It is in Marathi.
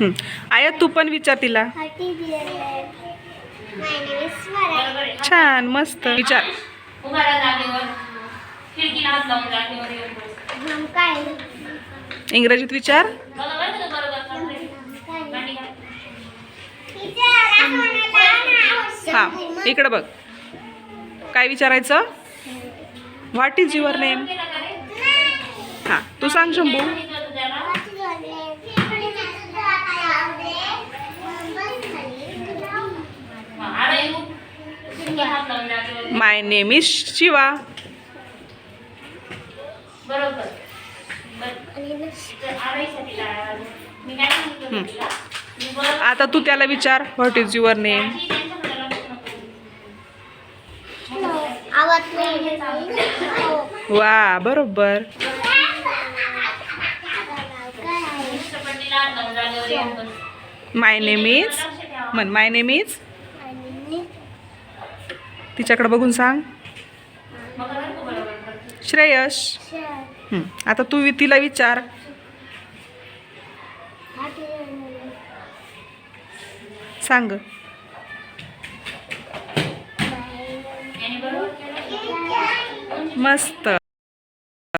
हं. आया तू पण विचार तिला. छान मस्त विचार इंग्रजीत विचार. हा इकडं बघ काय विचारायचं व्हॉट इज युअर नेम? हां तू सांग Shambhu my name is Shiva. आता तू त्याला विचार व्हॉट इज युअर नेम वा बरोबर. My name is. म्हण माय नेम इज तिच्याकडे बघून सांग. श्रेयश. आता तू तिला विचार सांग? मस्त